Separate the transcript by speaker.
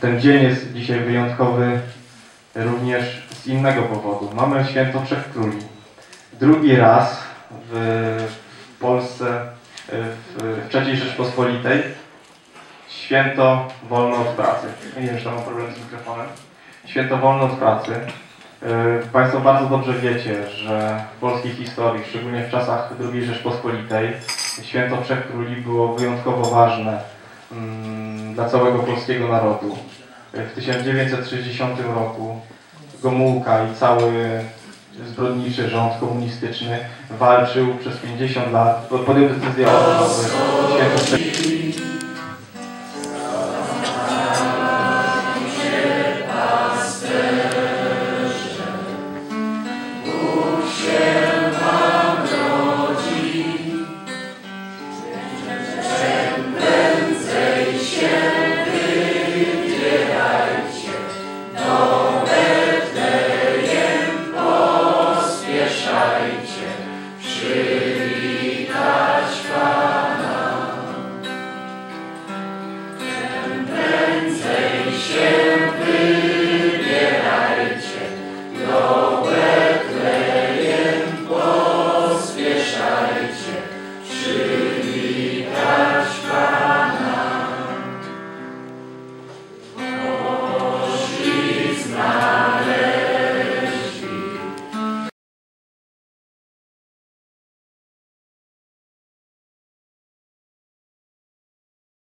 Speaker 1: ten dzień jest dzisiaj wyjątkowy również z innego powodu. Mamy święto Trzech Króli. Drugi raz w Polsce, w w III Rzeczpospolitej, święto wolne od pracy. Nie wiem, czy tam mam problem z mikrofonem. Święto wolne od pracy. Yy, Państwo bardzo dobrze wiecie, że w polskiej historii, szczególnie w czasach II Rzeczpospolitej, święto Trzech Króli było wyjątkowo ważne mm, dla całego polskiego narodu. W 1960 roku Gomułka i cały zbrodniczy rząd komunistyczny walczył przez 50 lat, podjął decyzję o Trzech